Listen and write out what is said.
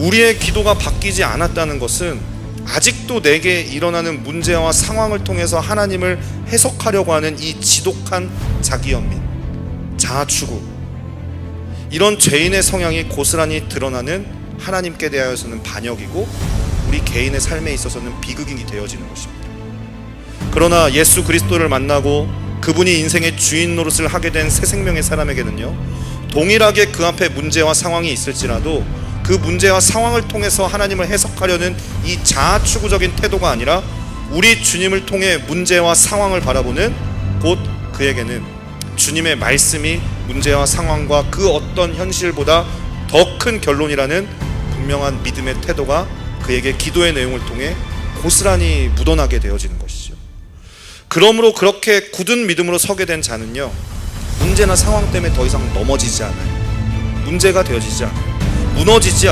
우리의 기도가 바뀌지 않았다는 것은 아직도 내게 일어나는 문제와 상황을 통해서 하나님을 해석하려고 하는 이 지독한 자기연민, 자아추구, 이런 죄인의 성향이 고스란히 드러나는 하나님께 대하여서는 반역이고 우리 개인의 삶에 있어서는 비극이 되어지는 것입니다. 그러나 예수 그리스도를 만나고 그분이 인생의 주인 노릇을 하게 된 새 생명의 사람에게는요 동일하게 그 앞에 문제와 상황이 있을지라도 그 문제와 상황을 통해서 하나님을 해석하려는 이 자아 추구적인 태도가 아니라 우리 주님을 통해 문제와 상황을 바라보는 곧 그에게는 주님의 말씀이 문제와 상황과 그 어떤 현실보다 더 큰 결론이라는 분명한 믿음의 태도가 그에게 기도의 내용을 통해 고스란히 묻어나게 되어지는 것이죠. 그러므로 그렇게 굳은 믿음으로 서게 된 자는요 문제나 상황 때문에 더 이상 넘어지지 않아요 문제가 되어지지 않아요 무너지지